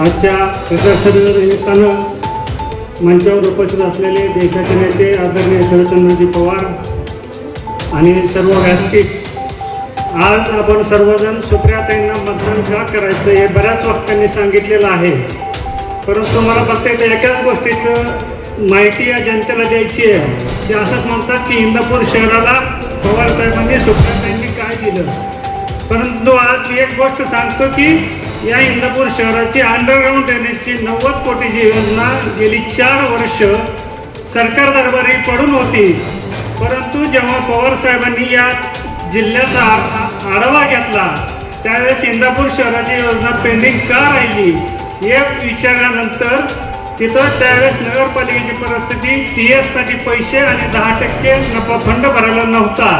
आजच्या प्रजासत्ताक निमित्तानं मंचावर उपस्थित असलेले देशाचे नेते आदरणीय शरदचंद्रजी पवार आणि सर्व व्यासपीठ. आज आपण सर्वजण सुप्रियाताईंना मतदान का करायचं हे बऱ्याच वक्त्यांनी सांगितलेलं आहे. परंतु मला फक्त एकाच गोष्टीचं माहिती या जनतेला द्यायची आहे. ते असंच म्हणतात की इंदापूर शहराला पवार साहेबांनी सुप्रियाताईंनी काय दिलं? परंतु आज मी एक गोष्ट सांगतो की या इंदापूर शहराची अंडरग्राऊंड ड्रेनेजची नव्वद कोटीची योजना गेली चार वर्ष सरकार दरबारी पडून होती. परंतु जेव्हा पवार साहेबांनी या जिल्ह्याचा आ- आढावा घेतला त्यावेळेस इंदापूर शहराची योजना पेंडिंग का राहिली हे विचारल्यानंतर तिथं त्यावेळेस नगरपालिकेची परिस्थिती टी एससाठी पैसे आणि दहा टक्के नफा फंड भरायला नव्हता.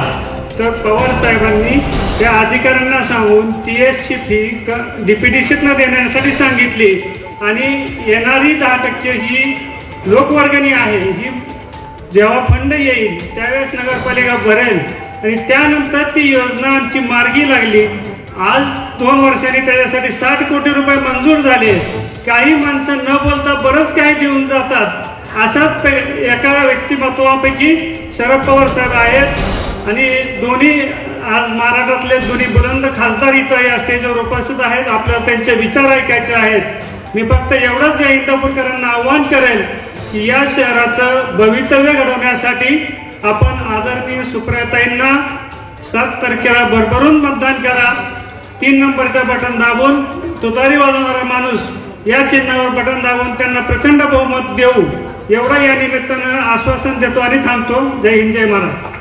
तर पवार साहेबांनी त्या अधिकाऱ्यांना सांगून टी एसची फी क डी पी डी देण्यासाठी सांगितली. आणि येणारी दहा टक्के ही लोकवर्गणी आहे ही जेव्हा फंड येईल त्यावेळेस नगरपालिका भरेल. आणि त्यानंतर ती योजना आमची मार्गी लागली. आज दोन वर्षांनी त्याच्यासाठी साठ कोटी रुपये मंजूर झाले. काही माणसं न बोलता बरंच काही देऊन जातात. अशाच पे- एका व्यक्तिमत्वापैकी शरद पवार साहेब आहेत. आणि दोन्ही आज महाराष्ट्रातले दोन्ही बुलंद खासदार इथं या स्टेजवर उपस्थित आहेत. आपल्याला त्यांचे विचार ऐकायचे आहेत. मी फक्त एवढंच या इंदापूरकरांना आव्हान करेल की या शहराचं भवितव्य घडवण्यासाठी आपण आदरणीय सुप्रियाताईंना सात तारखेला भरभरून मतदान करा. तीन नंबरचं बटन दाबून तुतारी वाजवणारा माणूस या चिन्हावर बटन दाबून त्यांना प्रचंड बहुमत देऊ. एवढं या निमित्तानं आश्वासन देतो आणि थांबतो. जय हिंद जय महाराष्ट्र.